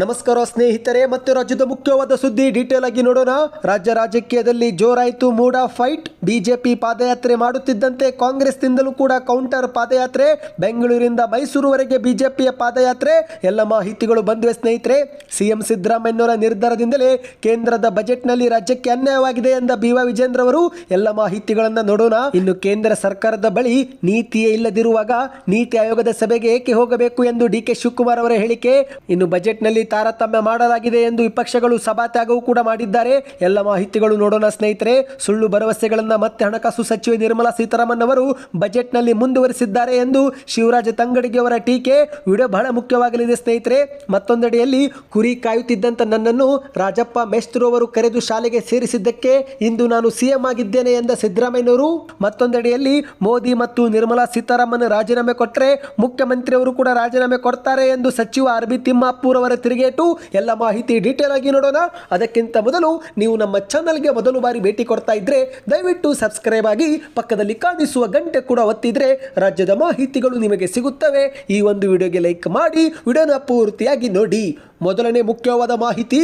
ನಮಸ್ಕಾರ ಸ್ನೇಹಿತರೆ, ಮತ್ತೆ ರಾಜ್ಯದ ಮುಖ್ಯವಾದ ಸುದ್ದಿ ಡೀಟೇಲ್ ಆಗಿ ನೋಡೋಣ. ರಾಜ್ಯ ರಾಜಕೀಯದಲ್ಲಿ ಜೋರಾಯಿತು ಮೂಡ ಫೈಟ್ ಬಿಜೆಪಿ ಪಾದಯಾತ್ರೆ ಮಾಡುತ್ತಿದ್ದಂತೆ ಕಾಂಗ್ರೆಸ್ನಿಂದಲೂ ಕೂಡ ಕೌಂಟರ್ ಪಾದಯಾತ್ರೆ. ಬೆಂಗಳೂರಿಂದ ಮೈಸೂರುವರೆಗೆ ಬಿಜೆಪಿಯ ಪಾದಯಾತ್ರೆ. ಎಲ್ಲ ಮಾಹಿತಿಗಳು ಬಂದಿವೆ ಸ್ನೇಹಿತರೆ. ಸಿಎಂ ಸಿದ್ದರಾಮಯ್ಯನವರ ನಿರ್ಧಾರದಿಂದಲೇ ಕೇಂದ್ರದ ಬಜೆಟ್ನಲ್ಲಿ ರಾಜ್ಯಕ್ಕೆ ಅನ್ಯಾಯವಾಗಿದೆ ಎಂದ ಬಿ ವಾ ವಿಜೇಂದ್ರ ಅವರು ಎಲ್ಲ ಮಾಹಿತಿಗಳನ್ನು ನೋಡೋಣ. ಇನ್ನು ಕೇಂದ್ರ ಸರ್ಕಾರದ ಬಳಿ ನೀತಿಯೇ ಇಲ್ಲದಿರುವಾಗ ನೀತಿ ಆಯೋಗದ ಸಭೆಗೆ ಏಕೆ ಹೋಗಬೇಕು ಎಂದು ಡಿ ಕೆ ಶಿವಕುಮಾರ್ ಅವರ ಹೇಳಿಕೆ. ಇನ್ನು ಬಜೆಟ್ನಲ್ಲಿ ತಾರತಮ್ಯ ಮಾಡಲಾಗಿದೆ ಎಂದು ವಿಪಕ್ಷಗಳು ಸಭಾತ್ಯಾಗವೂ ಕೂಡ ಮಾಡಿದ್ದಾರೆ. ಎಲ್ಲ ಮಾಹಿತಿಗಳು ನೋಡೋಣ ಸ್ನೇಹಿತರೆ. ಸುಳ್ಳು ಭರವಸೆಗಳನ್ನ ಮತ್ತೆ ಹಣಕಾಸು ಸಚಿವೆ ನಿರ್ಮಲಾ ಸೀತಾರಾಮನ್ ಅವರು ಬಜೆಟ್ನಲ್ಲಿ ಮುಂದುವರಿಸಿದ್ದಾರೆ ಎಂದು ಶಿವರಾಜ ತಂಗಡಿಗೆ ಅವರ ಟೀಕೆ. ವಿಡಿಯೋ ಬಹಳ ಮುಖ್ಯವಾಗಲಿದೆ ಸ್ನೇಹಿತರೆ. ಮತ್ತೊಂದೆಡೆಯಲ್ಲಿ ಕುರಿ ಕಾಯುತ್ತಿದ್ದಂತ ನನ್ನನ್ನು ರಾಜಪ್ಪ ಮೇಸ್ತ್ರು ಅವರು ಕರೆದು ಶಾಲೆಗೆ ಸೇರಿಸಿದ್ದಕ್ಕೆ ಇಂದು ನಾನು ಸಿಎಂ ಆಗಿದ್ದೇನೆ ಎಂದ ಸಿದ್ದರಾಮಯ್ಯನವರು. ಮತ್ತೊಂದೆಡೆಯಲ್ಲಿ ಮೋದಿ ಮತ್ತು ನಿರ್ಮಲಾ ಸೀತಾರಾಮನ್ ರಾಜೀನಾಮೆ ಕೊಟ್ಟರೆ ಮುಖ್ಯಮಂತ್ರಿಯವರು ಕೂಡ ರಾಜೀನಾಮೆ ಕೊಡ್ತಾರೆ ಎಂದು ಸಚಿವ ಆರ್ ಬಿ ತಿಮ್ಮಾಪುರ್ ಅವರ ತಿರುಗೇಟು ಎಲ್ಲ ಮಾಹಿತಿ ಡೀಟೇಲ್ ಆಗಿ ನೋಡೋಣ. ಅದಕ್ಕಿಂತ ಮೊದಲು ನೀವು ನಮ್ಮ ಚಾನಲ್ಗೆ ಮೊದಲು ಬಾರಿ ಭೇಟಿ ಕೊಡ್ತಾ ಇದ್ರೆ ದಯವಿಟ್ಟು ಸಬ್ಸ್ಕ್ರೈಬ್ ಆಗಿ ಪಕ್ಕದಲ್ಲಿ ಕಾಣಿಸುವ ಗಂಟೆ ಕೂಡ ಒತ್ತಿದ್ರೆ ರಾಜ್ಯದ ಮಾಹಿತಿಗಳು ನಿಮಗೆ ಸಿಗುತ್ತವೆ. ಈ ಒಂದು ವಿಡಿಯೋಗೆ ಲೈಕ್ ಮಾಡಿ. ವಿಡಿಯೋನ ಪೂರ್ತಿಯಾಗಿ ನೋಡಿ. ಮೊದಲನೇ ಮುಖ್ಯವಾದ ಮಾಹಿತಿ,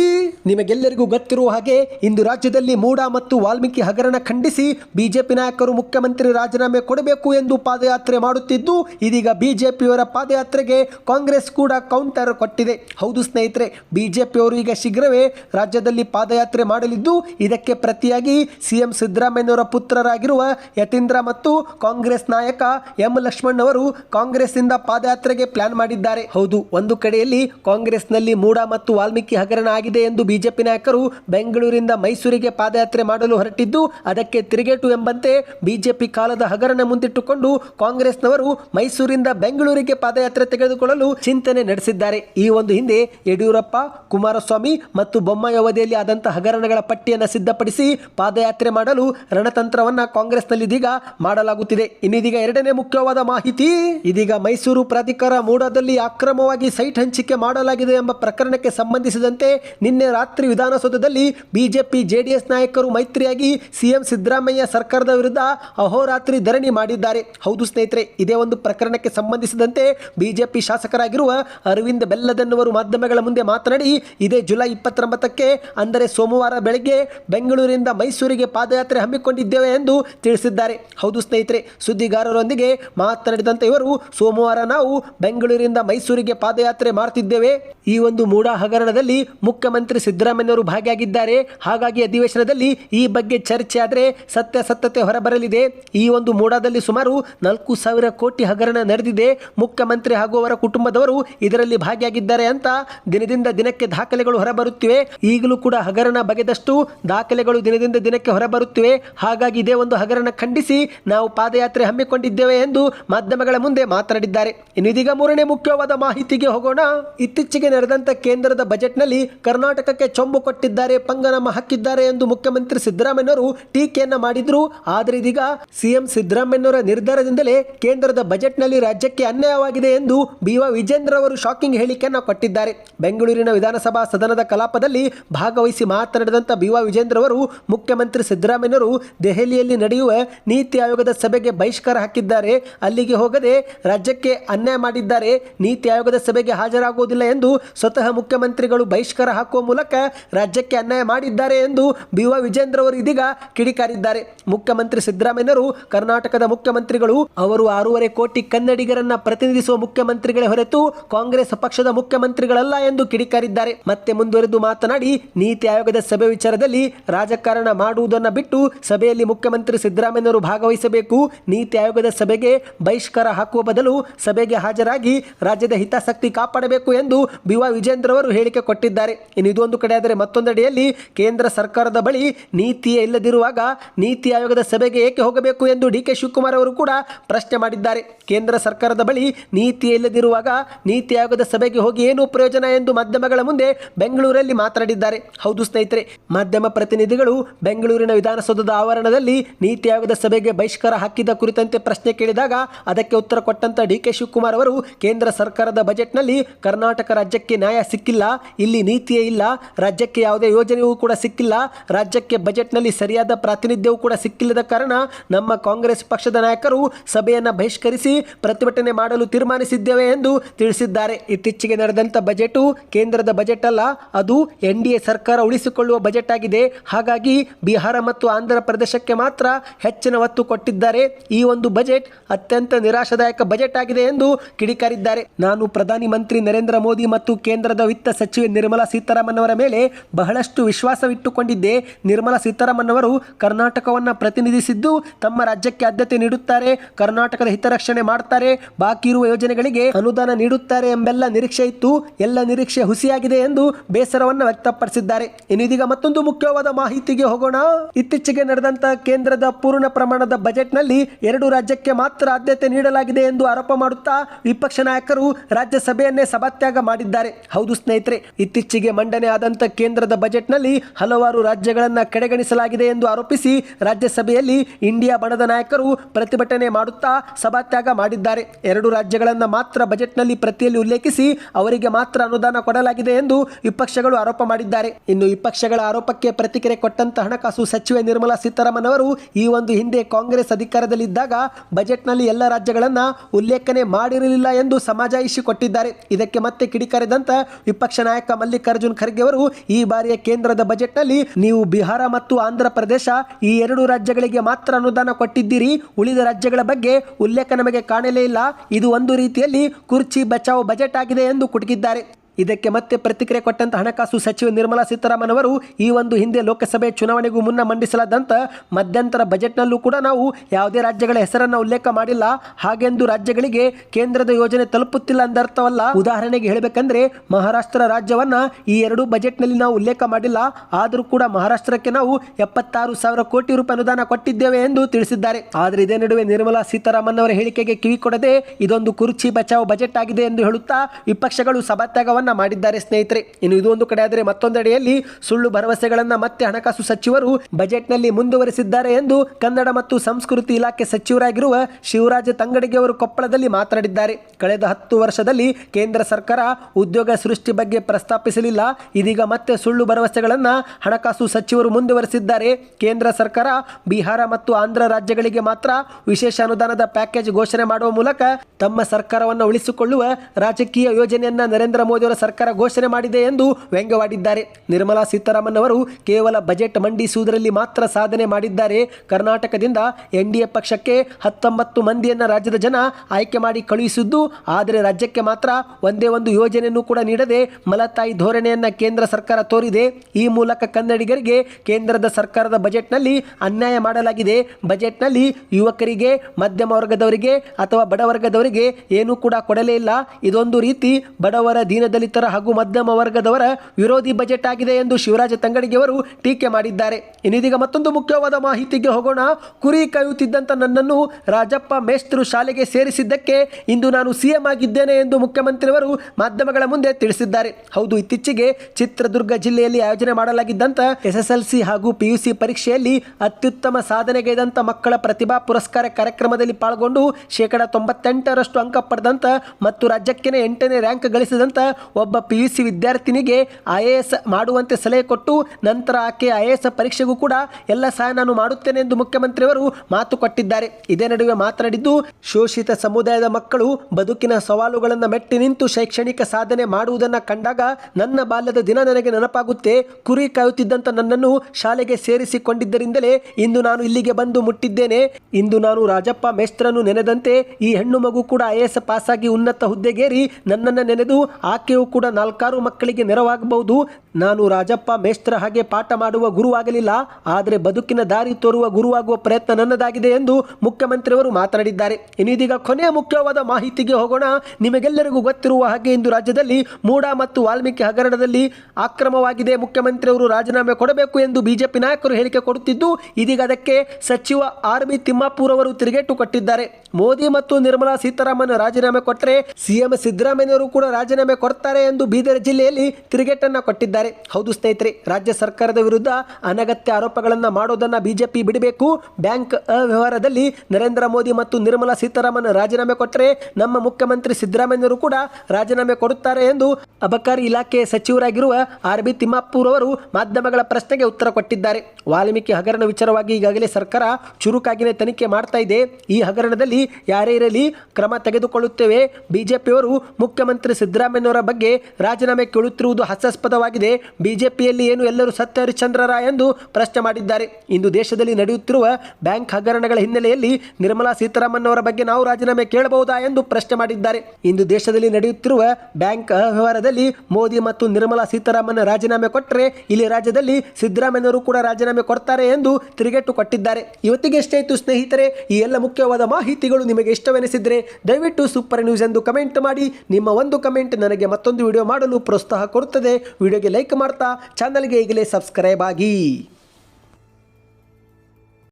ನಿಮಗೆಲ್ಲರಿಗೂ ಗೊತ್ತಿರುವ ಹಾಗೆ ಇಂದು ರಾಜ್ಯದಲ್ಲಿ ಮೂಡ ಮತ್ತು ವಾಲ್ಮೀಕಿ ಹಗರಣ ಖಂಡಿಸಿ ಬಿಜೆಪಿ ನಾಯಕರು ಮುಖ್ಯಮಂತ್ರಿ ರಾಜೀನಾಮೆ ಕೊಡಬೇಕು ಎಂದು ಪಾದಯಾತ್ರೆ ಮಾಡುತ್ತಿದ್ದು, ಇದೀಗ ಬಿಜೆಪಿಯವರ ಪಾದಯಾತ್ರೆಗೆ ಕಾಂಗ್ರೆಸ್ ಕೂಡ ಕೌಂಟರ್ ಕೊಟ್ಟಿದೆ. ಹೌದು ಸ್ನೇಹಿತರೆ, ಬಿಜೆಪಿಯವರು ಈಗ ಶೀಘ್ರವೇ ರಾಜ್ಯದಲ್ಲಿ ಪಾದಯಾತ್ರೆ ಮಾಡಲಿದ್ದು, ಇದಕ್ಕೆ ಪ್ರತಿಯಾಗಿ ಸಿಎಂ ಸಿದ್ದರಾಮಯ್ಯನವರ ಪುತ್ರರಾಗಿರುವ ಯತೀಂದ್ರ ಮತ್ತು ಕಾಂಗ್ರೆಸ್ ನಾಯಕ ಎಂ ಲಕ್ಷ್ಮಣ್ ಅವರು ಕಾಂಗ್ರೆಸ್ನಿಂದ ಪಾದಯಾತ್ರೆಗೆ ಪ್ಲಾನ್ ಮಾಡಿದ್ದಾರೆ. ಹೌದು, ಒಂದು ಕಡೆಯಲ್ಲಿ ಕಾಂಗ್ರೆಸ್ನಲ್ಲಿ ಮೂಡ ಮತ್ತು ವಾಲ್ಮೀಕಿ ಹಗರಣ ಆಗಿದೆ ಎಂದು ಬಿಜೆಪಿ ನಾಯಕರು ಬೆಂಗಳೂರಿಂದ ಮೈಸೂರಿಗೆ ಪಾದಯಾತ್ರೆ ಮಾಡಲು ಹೊರಟಿದ್ದು, ಅದಕ್ಕೆ ತಿರುಗೇಟು ಎಂಬಂತೆ ಬಿಜೆಪಿ ಕಾಲದ ಹಗರಣ ಮುಂದಿಟ್ಟುಕೊಂಡು ಕಾಂಗ್ರೆಸ್ನವರು ಮೈಸೂರಿಂದ ಬೆಂಗಳೂರಿಗೆ ಪಾದಯಾತ್ರೆ ತೆಗೆದುಕೊಳ್ಳಲು ಚಿಂತನೆ ನಡೆಸಿದ್ದಾರೆ. ಈ ಒಂದು ಹಿಂದೆ ಯಡಿಯೂರಪ್ಪ, ಕುಮಾರಸ್ವಾಮಿ ಮತ್ತು ಬೊಮ್ಮಾಯಿ ಅವಧಿಯಲ್ಲಿ ಆದಂತಹ ಹಗರಣಗಳ ಪಟ್ಟಿಯನ್ನು ಸಿದ್ಧಪಡಿಸಿ ಪಾದಯಾತ್ರೆ ಮಾಡಲು ರಣತಂತ್ರವನ್ನ ಕಾಂಗ್ರೆಸ್ನಲ್ಲಿ ಇದೀಗ ಮಾಡಲಾಗುತ್ತಿದೆ. ಇನ್ನಿದೀಗ ಎರಡನೇ ಮುಖ್ಯವಾದ ಮಾಹಿತಿ, ಇದೀಗ ಮೈಸೂರು ಪ್ರಾಧಿಕಾರ ಮೂಡದಲ್ಲಿ ಅಕ್ರಮವಾಗಿ ಸೈಟ್ ಹಂಚಿಕೆ ಮಾಡಲಾಗಿದೆ ಎಂಬ ಪ್ರಕರಣಕ್ಕೆ ಸಂಬಂಧಿಸಿದಂತೆ ನಿನ್ನೆ ರಾತ್ರಿ ವಿಧಾನಸೌಧದಲ್ಲಿ ಬಿಜೆಪಿ ಜೆಡಿಎಸ್ ನಾಯಕರು ಮೈತ್ರಿಯಾಗಿ ಸಿಎಂ ಸಿದ್ದರಾಮಯ್ಯ ಸರ್ಕಾರದ ವಿರುದ್ಧ ಅಹೋರಾತ್ರಿ ಧರಣಿ ಮಾಡಿದ್ದಾರೆ. ಹೌದು ಸ್ನೇಹಿತರೆ, ಇದೇ ಒಂದು ಪ್ರಕರಣಕ್ಕೆ ಸಂಬಂಧಿಸಿದಂತೆ ಬಿಜೆಪಿ ಶಾಸಕರಾಗಿರುವ ಅರವಿಂದ್ ಬೆಲ್ಲದೆನ್ನುವರು ಮಾಧ್ಯಮಗಳ ಮುಂದೆ ಮಾತನಾಡಿ, ಇದೇ ಜುಲೈ ಇಪ್ಪತ್ತೊಂಬತ್ತಕ್ಕೆ, ಅಂದರೆ ಸೋಮವಾರ ಬೆಳಗ್ಗೆ ಬೆಂಗಳೂರಿನಿಂದ ಮೈಸೂರಿಗೆ ಪಾದಯಾತ್ರೆ ಹಮ್ಮಿಕೊಂಡಿದ್ದೇವೆ ಎಂದು ತಿಳಿಸಿದ್ದಾರೆ. ಹೌದು ಸ್ನೇಹಿತರೆ, ಸುದ್ದಿಗಾರರೊಂದಿಗೆ ಮಾತನಾಡಿದಂತೆ ಇವರು, ಸೋಮವಾರ ನಾವು ಬೆಂಗಳೂರಿನಿಂದ ಮೈಸೂರಿಗೆ ಪಾದಯಾತ್ರೆ ಮಾಡ್ತಿದ್ದೇವೆ. ಈ ಒಂದು ಮೂಢ ಹಗರಣದಲ್ಲಿ ಮುಖ್ಯಮಂತ್ರಿ ಸಿದ್ದರಾಮಯ್ಯವರು ಭಾಗಿಯಾಗಿದ್ದಾರೆ. ಹಾಗಾಗಿ ಅಧಿವೇಶನದಲ್ಲಿ ಈ ಬಗ್ಗೆ ಚರ್ಚೆ ಆದರೆ ಸತ್ಯಾಸತ್ಯತೆ ಹೊರಬರಲಿದೆ. ಈ ಒಂದು ಮೂಡಾದಲ್ಲಿ ಸುಮಾರು ನಾಲ್ಕು ಸಾವಿರ ಕೋಟಿ ಹಗರಣ ನಡೆದಿದೆ. ಮುಖ್ಯಮಂತ್ರಿ ಹಾಗೂ ಅವರ ಕುಟುಂಬದವರು ಇದರಲ್ಲಿ ಭಾಗಿಯಾಗಿದ್ದಾರೆ ಅಂತ ದಿನದಿಂದ ದಿನಕ್ಕೆ ದಾಖಲೆಗಳು ಹೊರಬರುತ್ತಿವೆ. ಈಗಲೂ ಕೂಡ ಹಗರಣ ಬಗೆದಷ್ಟು ದಾಖಲೆಗಳು ದಿನದಿಂದ ದಿನಕ್ಕೆ ಹೊರಬರುತ್ತಿವೆ. ಹಾಗಾಗಿ ಇದೇ ಒಂದು ಹಗರಣ ಖಂಡಿಸಿ ನಾವು ಪಾದಯಾತ್ರೆ ಹಮ್ಮಿಕೊಂಡಿದ್ದೇವೆ ಎಂದು ಮಾಧ್ಯಮಗಳ ಮುಂದೆ ಮಾತನಾಡಿದ್ದಾರೆ. ಇನ್ನು ಇದೀಗ ಮೂರನೇ ಮುಖ್ಯವಾದ ಮಾಹಿತಿಗೆ ಹೋಗೋಣ. ಇತ್ತೀಚೆಗೆ ನಡೆದಂತ ಕೇಂದ್ರದ ಬಜೆಟ್ನಲ್ಲಿ ಕರ್ನಾಟಕಕ್ಕೆ ಚೊಂಬು ಕೊಟ್ಟಿದ್ದಾರೆ, ಪಂಗನಾಮ ಹಾಕಿದ್ದಾರೆ ಎಂದು ಮುಖ್ಯಮಂತ್ರಿ ಸಿದ್ದರಾಮಯ್ಯನವರು ಟೀಕೆಯನ್ನ ಮಾಡಿದ್ರು. ಆದರೆ ಇದೀಗ ಸಿಎಂ ಸಿದ್ದರಾಮಯ್ಯನವರ ನಿರ್ಧಾರದಿಂದಲೇ ಕೇಂದ್ರದ ಬಜೆಟ್ನಲ್ಲಿ ರಾಜ್ಯಕ್ಕೆ ಅನ್ಯಾಯವಾಗಿದೆ ಎಂದು ಬಿ ವಾ ವಿಜೇಂದ್ರ ಅವರು ಶಾಕಿಂಗ್ ಹೇಳಿಕೆಯನ್ನು ಕೊಟ್ಟಿದ್ದಾರೆ. ಬೆಂಗಳೂರಿನ ವಿಧಾನಸಭಾ ಸದನದ ಕಲಾಪದಲ್ಲಿ ಭಾಗವಹಿಸಿ ಮಾತನಾಡಿದಂತ ಬಿ ವಾ ವಿಜೇಂದ್ರ ಅವರು, ಮುಖ್ಯಮಂತ್ರಿ ಸಿದ್ದರಾಮಯ್ಯನವರು ದೆಹಲಿಯಲ್ಲಿ ನಡೆಯುವ ನೀತಿ ಆಯೋಗದ ಸಭೆಗೆ ಬಹಿಷ್ಕಾರ ಹಾಕಿದ್ದಾರೆ. ಅಲ್ಲಿಗೆ ಹೋಗದೆ ರಾಜ್ಯಕ್ಕೆ ಅನ್ಯಾಯ ಮಾಡಿದ್ದಾರೆ. ನೀತಿ ಆಯೋಗದ ಸಭೆಗೆ ಹಾಜರಾಗುವುದಿಲ್ಲ ಎಂದು ಸ್ವತಃ ಮುಖ್ಯಮಂತ್ರಿಗಳು ಬಹಿಷ್ಕಾರ ಹಾಕುವ ಮೂಲಕ ರಾಜ್ಯಕ್ಕೆ ಅನ್ಯಾಯ ಮಾಡಿದ್ದಾರೆ ಎಂದು ಬಿ ವಾ ವಿಜೇಂದ್ರ ಅವರು ಇದೀಗ ಕಿಡಿಕಾರಿದ್ದಾರೆ. ಮುಖ್ಯಮಂತ್ರಿ ಸಿದ್ದರಾಮಯ್ಯರು ಕರ್ನಾಟಕದ ಮುಖ್ಯಮಂತ್ರಿಗಳು, ಅವರು ಆರೂವರೆ ಕೋಟಿ ಕನ್ನಡಿಗರನ್ನ ಪ್ರತಿನಿಧಿಸುವ ಮುಖ್ಯಮಂತ್ರಿಗಳೇ ಹೊರತು ಕಾಂಗ್ರೆಸ್ ಪಕ್ಷದ ಮುಖ್ಯಮಂತ್ರಿಗಳಲ್ಲ ಎಂದು ಕಿಡಿಕಾರಿದ್ದಾರೆ. ಮತ್ತೆ ಮುಂದುವರೆದು ಮಾತನಾಡಿ, ನೀತಿ ಆಯೋಗದ ಸಭೆ ವಿಚಾರದಲ್ಲಿ ರಾಜಕಾರಣ ಮಾಡುವುದನ್ನು ಬಿಟ್ಟು ಸಭೆಯಲ್ಲಿ ಮುಖ್ಯಮಂತ್ರಿ ಸಿದ್ದರಾಮಯ್ಯರು ಭಾಗವಹಿಸಬೇಕು. ನೀತಿ ಆಯೋಗದ ಸಭೆಗೆ ಬಹಿಷ್ಕಾರ ಹಾಕುವ ಬದಲು ಸಭೆಗೆ ಹಾಜರಾಗಿ ರಾಜ್ಯದ ಹಿತಾಸಕ್ತಿ ಕಾಪಾಡಬೇಕು ಎಂದು ಬಿ ವಾ ವಿಜೇಂದ್ರ ಅವರು ಹೇಳಿಕೆ ಕೊಟ್ಟಿದ್ದಾರೆ. ಇನ್ನು ಇದೊಂದು ಕಡೆ ಆದರೆ ಮತ್ತೊಂದೆಡೆಯಲ್ಲಿ ಕೇಂದ್ರ ಸರ್ಕಾರದ ಬಳಿ ನೀತಿಯೇ ಇಲ್ಲದಿರುವಾಗ ನೀತಿ ಆಯೋಗದ ಸಭೆಗೆ ಏಕೆ ಹೋಗಬೇಕು ಎಂದು ಡಿ ಕೆ ಶಿವಕುಮಾರ್ ಅವರು ಕೂಡ ಪ್ರಶ್ನೆ ಮಾಡಿದ್ದಾರೆ. ಕೇಂದ್ರ ಸರ್ಕಾರದ ಬಳಿ ನೀತಿ ಇಲ್ಲದಿರುವಾಗ ನೀತಿ ಆಯೋಗದ ಸಭೆಗೆ ಹೋಗಿ ಏನು ಪ್ರಯೋಜನ ಎಂದು ಮಾಧ್ಯಮಗಳ ಮುಂದೆ ಬೆಂಗಳೂರಲ್ಲಿ ಮಾತನಾಡಿದ್ದಾರೆ. ಹೌದು ಸ್ನೇಹಿತರೆ, ಮಾಧ್ಯಮ ಪ್ರತಿನಿಧಿಗಳು ಬೆಂಗಳೂರಿನ ವಿಧಾನಸೌಧದ ಆವರಣದಲ್ಲಿ ನೀತಿ ಆಯೋಗದ ಸಭೆಗೆ ಬಹಿಷ್ಕಾರ ಹಾಕಿದ ಕುರಿತಂತೆ ಪ್ರಶ್ನೆ ಕೇಳಿದಾಗ ಅದಕ್ಕೆ ಉತ್ತರ ಕೊಟ್ಟಂತ ಡಿ ಕೆ ಶಿವಕುಮಾರ್ ಅವರು ಕೇಂದ್ರ ಸರ್ಕಾರದ ಬಜೆಟ್ನಲ್ಲಿ ಕರ್ನಾಟಕ ರಾಜ್ಯಕ್ಕೆ ರಾಜ್ಯಕ್ಕೆ ಸಿಕ್ಕಿಲ್ಲ, ಇಲ್ಲಿ ನೀತಿಯೇ ಇಲ್ಲ, ರಾಜ್ಯಕ್ಕೆ ಯಾವುದೇ ಯೋಜನೆಯೂ ಕೂಡ ಸಿಕ್ಕಿಲ್ಲ, ರಾಜ್ಯಕ್ಕೆ ಬಜೆಟ್ನಲ್ಲಿ ಸರಿಯಾದ ಪ್ರಾತಿನಿಧ್ಯವೂ ಕೂಡ ಸಿಕ್ಕಿಲ್ಲದ ಕಾರಣ ನಮ್ಮ ಕಾಂಗ್ರೆಸ್ ಪಕ್ಷದ ನಾಯಕರು ಸಭೆಯನ್ನು ಬಹಿಷ್ಕರಿಸಿ ಪ್ರತಿಭಟನೆ ಮಾಡಲು ತೀರ್ಮಾನಿಸಿದ್ದೇವೆ ಎಂದು ತಿಳಿಸಿದ್ದಾರೆ. ಇತ್ತೀಚೆಗೆ ನಡೆದಂಥ ಬಜೆಟು ಕೇಂದ್ರದ ಬಜೆಟ್ ಅಲ್ಲ ಅದು ಎನ್ ಡಿ ಸರ್ಕಾರ ಉಳಿಸಿಕೊಳ್ಳುವ ಬಜೆಟ್ ಆಗಿದೆ ಹಾಗಾಗಿ ಬಿಹಾರ ಮತ್ತು ಆಂಧ್ರ ಪ್ರದೇಶಕ್ಕೆ ಮಾತ್ರ ಹೆಚ್ಚಿನ ಒತ್ತು ಕೊಟ್ಟಿದ್ದಾರೆ. ಈ ಒಂದು ಬಜೆಟ್ ಅತ್ಯಂತ ನಿರಾಶಾದಾಯಕ ಬಜೆಟ್ ಆಗಿದೆ ಎಂದು ಕಿಡಿಕಾರಿದ್ದಾರೆ. ನಾನು ಪ್ರಧಾನಿ ಮಂತ್ರಿ ನರೇಂದ್ರ ಮೋದಿ ಮತ್ತು ಕೇಂದ್ರದ ವಿತ್ತ ಸಚಿವೆ ನಿರ್ಮಲಾ ಸೀತಾರಾಮನ್ ಅವರ ಮೇಲೆ ಬಹಳಷ್ಟು ವಿಶ್ವಾಸವಿಟ್ಟುಕೊಂಡಿದ್ದೆ. ನಿರ್ಮಲಾ ಸೀತಾರಾಮನ್ ಅವರು ಕರ್ನಾಟಕವನ್ನು ಪ್ರತಿನಿಧಿಸಿದ್ದು ತಮ್ಮ ರಾಜ್ಯಕ್ಕೆ ಆದ್ಯತೆ ನೀಡುತ್ತಾರೆ, ಕರ್ನಾಟಕದ ಹಿತರಕ್ಷಣೆ ಮಾಡುತ್ತಾರೆ ಬಾಕಿ ಇರುವ ಯೋಜನೆಗಳಿಗೆ ಅನುದಾನ ನೀಡುತ್ತಾರೆ ಎಂಬೆಲ್ಲ ನಿರೀಕ್ಷೆ ಇತ್ತು. ಎಲ್ಲ ನಿರೀಕ್ಷೆ ಹುಸಿಯಾಗಿದೆ ಎಂದು ಬೇಸರವನ್ನು ವ್ಯಕ್ತಪಡಿಸಿದ್ದಾರೆ. ಇನ್ನು ಇದೀಗ ಮತ್ತೊಂದು ಮುಖ್ಯವಾದ ಮಾಹಿತಿಗೆ ಹೋಗೋಣ. ಇತ್ತೀಚೆಗೆ ನಡೆದಂತಹ ಕೇಂದ್ರದ ಪೂರ್ಣ ಪ್ರಮಾಣದ ಬಜೆಟ್ನಲ್ಲಿ ಎರಡು ರಾಜ್ಯಕ್ಕೆ ಮಾತ್ರ ಆದ್ಯತೆ ನೀಡಲಾಗಿದೆ ಎಂದು ಆರೋಪ ಮಾಡುತ್ತಾ ವಿಪಕ್ಷ ನಾಯಕರು ರಾಜ್ಯಸಭೆಯನ್ನೇ ಸಭಾತ್ಯಾಗ ಮಾಡಿದ್ದಾರೆ. ಹೌದು ಸ್ನೇಹಿತರೆ, ಇತ್ತೀಚೆಗೆ ಮಂಡನೆ ಆದಂತ ಕೇಂದ್ರದ ಬಜೆಟ್ನಲ್ಲಿ ಹಲವಾರು ರಾಜ್ಯಗಳನ್ನ ಕಡೆಗಣಿಸಲಾಗಿದೆ ಎಂದು ಆರೋಪಿಸಿ ರಾಜ್ಯಸಭೆಯಲ್ಲಿ ಇಂಡಿಯಾ ಬಣದ ನಾಯಕರು ಪ್ರತಿಭಟನೆ ಮಾಡುತ್ತಾ ಸಭಾತ್ಯಾಗ ಮಾಡಿದ್ದಾರೆ. ಎರಡು ರಾಜ್ಯಗಳನ್ನ ಮಾತ್ರ ಬಜೆಟ್ನಲ್ಲಿ ಪ್ರತಿಯಲ್ಲಿ ಉಲ್ಲೇಖಿಸಿ ಅವರಿಗೆ ಮಾತ್ರ ಅನುದಾನ ಕೊಡಲಾಗಿದೆ ಎಂದು ವಿಪಕ್ಷಗಳು ಆರೋಪ ಮಾಡಿದ್ದಾರೆ. ಇನ್ನು ವಿಪಕ್ಷಗಳ ಆರೋಪಕ್ಕೆ ಪ್ರತಿಕ್ರಿಯೆ ಕೊಟ್ಟಂತ ಹಣಕಾಸು ಸಚಿವೆ ನಿರ್ಮಲಾ ಸೀತಾರಾಮನ್ ಅವರು ಈ ಒಂದು ಹಿಂದೆ ಕಾಂಗ್ರೆಸ್ ಅಧಿಕಾರದಲ್ಲಿದ್ದಾಗ ಬಜೆಟ್ನಲ್ಲಿ ಎಲ್ಲ ರಾಜ್ಯಗಳನ್ನ ಉಲ್ಲೇಖನೆ ಮಾಡಿರಲಿಲ್ಲ ಎಂದು ಸಮಾಜಾಯಿಷಿ ಕೊಟ್ಟಿದ್ದಾರೆ. ಇದಕ್ಕೆ ಮತ್ತೆ ಕಿಡಿಕಾರಿದಂತ ವಿಪಕ್ಷ ನಾಯಕ ಮಲ್ಲಿಕಾರ್ಜುನ್ ಖರ್ಗೆ ಅವರು ಈ ಬಾರಿಯ ಕೇಂದ್ರದ ಬಜೆಟ್ನಲ್ಲಿ ನೀವು ಬಿಹಾರ ಮತ್ತು ಆಂಧ್ರ ಪ್ರದೇಶ ಈ ಎರಡು ರಾಜ್ಯಗಳಿಗೆ ಮಾತ್ರ ಅನುದಾನ ಕೊಟ್ಟಿದ್ದೀರಿ. ಉಳಿದ ರಾಜ್ಯಗಳ ಬಗ್ಗೆ ಉಲ್ಲೇಖ ನಮಗೆ ಕಾಣಲೇ ಇಲ್ಲ. ಇದು ಒಂದು ರೀತಿಯಲ್ಲಿ ಕುರ್ಚಿ ಬಚಾವ್ ಬಜೆಟ್ ಆಗಿದೆ ಎಂದು ಕುಟುಕಿದ್ದಾರೆ. ಇದಕ್ಕೆ ಮತ್ತೆ ಪ್ರತಿಕ್ರಿಯೆ ಕೊಟ್ಟಂತ ಹಣಕಾಸು ಸಚಿವೆ ನಿರ್ಮಲಾ ಸೀತಾರಾಮನ್ ಅವರು ಈ ಒಂದು ಹಿಂದೆ ಲೋಕಸಭೆ ಚುನಾವಣೆಗೂ ಮುನ್ನ ಮಂಡಿಸಲಾದಂತ ಮಧ್ಯಂತರ ಬಜೆಟ್ನಲ್ಲೂ ಕೂಡ ನಾವು ಯಾವುದೇ ರಾಜ್ಯಗಳ ಹೆಸರನ್ನು ಉಲ್ಲೇಖ ಮಾಡಿಲ್ಲ. ಹಾಗೆಂದು ರಾಜ್ಯಗಳಿಗೆ ಕೇಂದ್ರದ ಯೋಜನೆ ತಲುಪುತ್ತಿಲ್ಲ ಅಂದರ್ಥವಲ್ಲ ಉದಾಹರಣೆಗೆ ಹೇಳಬೇಕಂದ್ರೆ ಮಹಾರಾಷ್ಟ್ರ ರಾಜ್ಯವನ್ನ ಈ ಎರಡು ಬಜೆಟ್ನಲ್ಲಿ ನಾವು ಉಲ್ಲೇಖ ಮಾಡಿಲ್ಲ. ಆದರೂ ಕೂಡ ಮಹಾರಾಷ್ಟ್ರಕ್ಕೆ ನಾವು ಎಪ್ಪತ್ತಾರು ಸಾವಿರ ಕೋಟಿ ರೂಪಾಯಿ ಅನುದಾನ ಕೊಟ್ಟಿದ್ದೇವೆ ಎಂದು ತಿಳಿಸಿದ್ದಾರೆ. ಆದರೆ ಇದೇ ನಡುವೆ ನಿರ್ಮಲಾ ಸೀತಾರಾಮನ್ ಅವರ ಹೇಳಿಕೆಗೆ ಕಿವಿ ಕೊಡದೆ ಇದೊಂದು ಕುರ್ಚಿ ಬಚಾವ್ ಬಜೆಟ್ ಆಗಿದೆ ಎಂದು ಹೇಳುತ್ತಾ ವಿಪಕ್ಷಗಳು ಸಭಾತ್ಯಾಗವನ್ನ ಮಾಡಿದ್ದಾರೆ ಸ್ನೇಹಿತರೆ. ಇನ್ನು ಇದು ಒಂದು ಕಡೆ ಆದರೆ ಮತ್ತೊಂದೆಡೆಯಲ್ಲಿ ಸುಳ್ಳು ಭರವಸೆಗಳನ್ನು ಮತ್ತೆ ಹಣಕಾಸು ಸಚಿವರು ಬಜೆಟ್ನಲ್ಲಿ ಮುಂದುವರೆಸಿದ್ದಾರೆ ಎಂದು ಕನ್ನಡ ಮತ್ತು ಸಂಸ್ಕೃತಿ ಇಲಾಖೆ ಸಚಿವರಾಗಿರುವ ಶಿವರಾಜ ತಂಗಡಿಗೆ ಅವರು ಕೊಪ್ಪಳದಲ್ಲಿ ಮಾತನಾಡಿದ್ದಾರೆ. ಕಳೆದ ಹತ್ತು ವರ್ಷದಲ್ಲಿ ಕೇಂದ್ರ ಸರ್ಕಾರ ಉದ್ಯೋಗ ಸೃಷ್ಟಿ ಬಗ್ಗೆ ಪ್ರಸ್ತಾಪಿಸಲಿಲ್ಲ. ಇದೀಗ ಮತ್ತೆ ಸುಳ್ಳು ಭರವಸೆಗಳನ್ನು ಹಣಕಾಸು ಸಚಿವರು ಮುಂದುವರೆಸಿದ್ದಾರೆ. ಕೇಂದ್ರ ಸರ್ಕಾರ ಬಿಹಾರ ಮತ್ತು ಆಂಧ್ರ ರಾಜ್ಯಗಳಿಗೆ ಮಾತ್ರ ವಿಶೇಷ ಅನುದಾನದ ಪ್ಯಾಕೇಜ್ ಘೋಷಣೆ ಮಾಡುವ ಮೂಲಕ ತಮ್ಮ ಸರ್ಕಾರವನ್ನು ಉಳಿಸಿಕೊಳ್ಳುವ ರಾಜಕೀಯ ಯೋಜನೆಯನ್ನ ನರೇಂದ್ರ ಮೋದಿ ಅವರ ಸರ್ಕಾರ ಘೋಷಣೆ ಮಾಡಿದೆ ಎಂದು ವ್ಯಂಗ್ಯವಾಡಿದ್ದಾರೆ. ನಿರ್ಮಲಾ ಸೀತಾರಾಮನ್ ಅವರು ಕೇವಲ ಬಜೆಟ್ ಮಂಡಿಸುವುದರಲ್ಲಿ ಮಾತ್ರ ಸಾಧನೆ ಮಾಡಿದ್ದಾರೆ. ಕರ್ನಾಟಕದಿಂದ ಎನ್ ಡಿ ಎ ಪಕ್ಷಕ್ಕೆ ಹತ್ತೊಂಬತ್ತು ಮಂದಿಯನ್ನ ರಾಜ್ಯದ ಜನ ಆಯ್ಕೆ ಮಾಡಿ ಕಳುಹಿಸಿದ್ದು, ಆದರೆ ರಾಜ್ಯಕ್ಕೆ ಮಾತ್ರ ಒಂದೇ ಒಂದು ಯೋಜನೆಯನ್ನು ಕೂಡ ನೀಡದೆ ಮಲತಾಯಿ ಧೋರಣೆಯನ್ನು ಕೇಂದ್ರ ಸರ್ಕಾರ ತೋರಿದೆ. ಈ ಮೂಲಕ ಕನ್ನಡಿಗರಿಗೆ ಕೇಂದ್ರದ ಸರ್ಕಾರದ ಬಜೆಟ್ನಲ್ಲಿ ಅನ್ಯಾಯ ಮಾಡಲಾಗಿದೆ. ಬಜೆಟ್ನಲ್ಲಿ ಯುವಕರಿಗೆ, ಮಧ್ಯಮ ವರ್ಗದವರಿಗೆ ಅಥವಾ ಬಡವರ್ಗದವರಿಗೆ ಏನೂ ಕೂಡ ಕೊಡಲೇ ಇಲ್ಲ. ಇದೊಂದು ರೀತಿ ಬಡವರ ದೀನದಲಿತರ ಹಾಗೂ ಮಧ್ಯಮ ವರ್ಗದವರ ವಿರೋಧಿ ಬಜೆಟ್ ಆಗಿದೆ ಎಂದು ಶಿವರಾಜ ತಂಗಡಿಗೆಯವರು ಟೀಕೆ ಮಾಡಿದ್ದಾರೆ. ಇನ್ನಿದೀಗ ಮತ್ತೊಂದು ಮುಖ್ಯವಾದ ಮಾಹಿತಿಗೆ ಹೋಗೋಣ. ಕುರಿ ಕಾಯುತ್ತಿದ್ದಂತ ನನ್ನನ್ನು ರಾಜಪ್ಪ ಮೇಸ್ತ್ರು ಶಾಲೆಗೆ ಸೇರಿಸಿದ್ದಕ್ಕೆ ಇಂದು ನಾನು ಸಿಎಂ ಆಗಿದ್ದೇನೆ ಎಂದು ಮುಖ್ಯಮಂತ್ರಿಯವರು ಮಾಧ್ಯಮಗಳ ಮುಂದೆ ತಿಳಿಸಿದ್ದಾರೆ. ಹೌದು, ಇತ್ತೀಚೆಗೆ ಚಿತ್ರದುರ್ಗ ಜಿಲ್ಲೆಯಲ್ಲಿ ಆಯೋಜನೆ ಮಾಡಲಾಗಿದ್ದಂತ ಎಸ್ಎಸ್ಎಲ್ಸಿ ಹಾಗೂ ಪಿಯುಸಿ ಪರೀಕ್ಷೆಯಲ್ಲಿ ಅತ್ಯುತ್ತಮ ಸಾಧನೆಗೈದಂತ ಮಕ್ಕಳ ಪ್ರತಿಭಾ ಪುರಸ್ಕಾರ ಕಾರ್ಯಕ್ರಮದಲ್ಲಿ ಪಾಲ್ಗೊಂಡು ಶೇಕಡಾ ತೊಂಬತ್ತೆಂಟರಷ್ಟು ಅಂಕ ಪಡೆದಂತ ಮತ್ತು ರಾಜ್ಯಕ್ಕೆ ಎಂಟನೇ ರ್ಯಾಂಕ್ ಗಳಿಸಿದಂತ ಒಬ್ಬ ಪಿ ಯು ಸಿ ವಿದ್ಯಾರ್ಥಿನಿಗೆ ಐ ಎ ಎಸ್ ಮಾಡುವಂತೆ ಸಲಹೆ ಕೊಟ್ಟು ನಂತರ ಆಕೆ ಐ ಎ ಎಸ್ ಪರೀಕ್ಷೆಗೂ ಕೂಡ ಎಲ್ಲ ಸಹಾಯ ನಾನು ಮಾಡುತ್ತೇನೆ ಎಂದು ಮುಖ್ಯಮಂತ್ರಿಯವರು ಮಾತು ಕೊಟ್ಟಿದ್ದಾರೆ. ಇದೇ ನಡುವೆ ಮಾತನಾಡಿದ್ದು, ಶೋಷಿತ ಸಮುದಾಯದ ಮಕ್ಕಳು ಬದುಕಿನ ಸವಾಲುಗಳನ್ನು ಮೆಟ್ಟಿ ನಿಂತು ಶೈಕ್ಷಣಿಕ ಸಾಧನೆ ಮಾಡುವುದನ್ನು ಕಂಡಾಗ ನನ್ನ ಬಾಲ್ಯದ ದಿನ ನನಗೆ ನೆನಪಾಗುತ್ತೆ. ಕುರಿ ಕಾಯುತ್ತಿದ್ದಂಥ ನನ್ನನ್ನು ಶಾಲೆಗೆ ಸೇರಿಸಿಕೊಂಡಿದ್ದರಿಂದಲೇ ಇಂದು ನಾನು ಇಲ್ಲಿಗೆ ಬಂದು ಮುಟ್ಟಿದ್ದೇನೆ. ಇಂದು ನಾನು ರಾಜಪ್ಪ ಮೇಸ್ತ್ರನ್ನು ನೆನೆದಂತೆ ಈ ಹೆಣ್ಣು ಮಗು ಕೂಡ ಐ ಎಸ್ ಪಾಸಾಗಿ ಉನ್ನತ ಹುದ್ದೆಗೇರಿ ನನ್ನನ್ನು ನೆನೆದು ಆಕೆಯೂ ಕೂಡ ನಾಲ್ಕಾರು ಮಕ್ಕಳಿಗೆ ನೆರವಾಗಬಹುದು. ನಾನು ರಾಜಪ್ಪ ಮೇಸ್ತ್ರ ಹಾಗೆ ಪಾಠ ಮಾಡುವ ಗುರುವಾಗಲಿಲ್ಲ, ಆದರೆ ಬದುಕಿನ ದಾರಿ ತೋರುವ ಗುರುವಾಗುವ ಪ್ರಯತ್ನ ನನ್ನದಾಗಿದೆ ಎಂದು ಮುಖ್ಯಮಂತ್ರಿಯವರು ಮಾತನಾಡಿದ್ದಾರೆ. ಇನ್ನಿದೀಗ ಕೊನೆಯ ಮುಖ್ಯವಾದ ಮಾಹಿತಿಗೆ ಹೋಗೋಣ. ನಿಮಗೆಲ್ಲರಿಗೂ ಗೊತ್ತಿರುವ ಹಾಗೆ ಇಂದು ರಾಜ್ಯದಲ್ಲಿ ಮೂಡ ಮತ್ತು ವಾಲ್ಮೀಕಿ ಹಗರಣದಲ್ಲಿ ಆಕ್ರಮವಾಗಿದೆ ಮುಖ್ಯಮಂತ್ರಿಯವರು ರಾಜೀನಾಮೆ ಕೊಡಬೇಕು ಎಂದು ಬಿಜೆಪಿ ನಾಯಕರು ಹೇಳಿಕೆ ಕೊಡುತ್ತಿದ್ದು, ಇದೀಗ ಅದಕ್ಕೆ ಸಚಿವ ಆರ್ ಬಿ ತಿಮ್ಮಾಪುರ್ ಅವರು ತಿರುಗೇಟು ಕೊಟ್ಟಿದ್ದಾರೆ. ಮೋದಿ ಮತ್ತು ನಿರ್ಮಲಾ ಸೀತಾರಾಮನ್ ರಾಜೀನಾಮೆ ಕೊಟ್ಟರೆ ಸಿಎಂ ಸಿದ್ದರಾಮಯ್ಯವರು ಕೂಡ ರಾಜೀನಾಮೆ ಕೊಡ್ತಾರೆ ಎಂದು ಬೀದರ್ ಜಿಲ್ಲೆಯಲ್ಲಿ ತಿರುಗೇಟನ್ನು ಕೊಟ್ಟಿದ್ದಾರೆ. ಹೇಳಿದ್ದಾರೆ. ಹೌದು ಸ್ನೇಹಿತರೆ, ರಾಜ್ಯ ಸರ್ಕಾರದ ವಿರುದ್ಧ ಅನಗತ್ಯ ಆರೋಪಗಳನ್ನು ಮಾಡೋದನ್ನ ಬಿಜೆಪಿ ಬಿಡಬೇಕು. ಬ್ಯಾಂಕ್ ಅವ್ಯವಹಾರದಲ್ಲಿ ನರೇಂದ್ರ ಮೋದಿ ಮತ್ತು ನಿರ್ಮಲಾ ಸೀತಾರಾಮನ್ ರಾಜೀನಾಮೆ ಕೊಟ್ಟರೆ ನಮ್ಮ ಮುಖ್ಯಮಂತ್ರಿ ಸಿದ್ದರಾಮಯ್ಯರು ಕೂಡ ರಾಜೀನಾಮೆ ಕೊಡುತ್ತಾರೆ ಎಂದು ಅಬಕಾರಿ ಇಲಾಖೆ ಸಚಿವರಾಗಿರುವ ಆರ್ ಬಿ ತಿಮ್ಮಾಪುರ್ ಅವರು ಮಾಧ್ಯಮಗಳ ಪ್ರಶ್ನೆಗೆ ಉತ್ತರ ಕೊಟ್ಟಿದ್ದಾರೆ. ವಾಲ್ಮೀಕಿ ಹಗರಣ ವಿಚಾರವಾಗಿ ಈಗಾಗಲೇ ಸರ್ಕಾರ ಚುರುಕಾಗಿನೇ ತನಿಖೆ ಮಾಡ್ತಾ ಇದೆ. ಈ ಹಗರಣದಲ್ಲಿ ಯಾರೇ ಇರಲಿ ಕ್ರಮ ತೆಗೆದುಕೊಳ್ಳುತ್ತೇವೆ. ಬಿಜೆಪಿಯವರು ಮುಖ್ಯಮಂತ್ರಿ ಸಿದ್ದರಾಮಯ್ಯನವರ ಬಗ್ಗೆ ರಾಜೀನಾಮೆ ಕೇಳುತ್ತಿರುವುದು ಹಾಸ್ಯಾಸ್ಪದವಾಗಿದೆ. ಬಿಜೆಪಿಯಲ್ಲಿ ಏನು ಎಲ್ಲರೂ ಸತ್ಯ ಹರಿಶ್ಚಂದ್ರರ ಎಂದು ಪ್ರಶ್ನೆ ಮಾಡಿದ್ದಾರೆ. ಇಂದು ದೇಶದಲ್ಲಿ ನಡೆಯುತ್ತಿರುವ ಬ್ಯಾಂಕ್ ಹಗರಣಗಳ ಹಿನ್ನೆಲೆಯಲ್ಲಿ ನಿರ್ಮಲಾ ಸೀತಾರಾಮನ್ ಅವರ ಬಗ್ಗೆ ನಾವು ರಾಜೀನಾಮೆ ಕೇಳಬಹುದಾ ಎಂದು ಪ್ರಶ್ನೆ ಮಾಡಿದ್ದಾರೆ. ಇಂದು ದೇಶದಲ್ಲಿ ನಡೆಯುತ್ತಿರುವ ಬ್ಯಾಂಕ್ ವ್ಯವಹಾರದಲ್ಲಿ ಮೋದಿ ಮತ್ತು ನಿರ್ಮಲಾ ಸೀತಾರಾಮನ್ ರಾಜೀನಾಮೆ ಕೊಟ್ಟರೆ ಇಲ್ಲಿ ರಾಜ್ಯದಲ್ಲಿ ಸಿದ್ದರಾಮಯ್ಯನವರು ಕೂಡ ರಾಜೀನಾಮೆ ಕೊಡ್ತಾರೆ ಎಂದು ತಿರುಗೇಟು ಕೊಟ್ಟಿದ್ದಾರೆ. ಇವತ್ತಿಗೆ ಎಷ್ಟಾಯಿತು ಸ್ನೇಹಿತರೆ, ಈ ಎಲ್ಲ ಮುಖ್ಯವಾದ ಮಾಹಿತಿಗಳು ನಿಮಗೆ ಇಷ್ಟವೆನಿಸಿದರೆ ದಯವಿಟ್ಟು ಸೂಪರ್ ನ್ಯೂಸ್ ಎಂದು ಕಮೆಂಟ್ ಮಾಡಿ. ನಿಮ್ಮ ಒಂದು ಕಮೆಂಟ್ ನನಗೆ ಮತ್ತೊಂದು ವಿಡಿಯೋ ಮಾಡಲು ಪ್ರೋತ್ಸಾಹ ಕೊಡುತ್ತದೆ. ವಿಡಿಯೋಗೆ ಲೈಕ್ ಮಾಡ್ತಾ ಚಾನಲ್ಗೆ ಈಗಲೇ ಸಬ್ಸ್ಕ್ರೈಬ್ ಆಗಿ.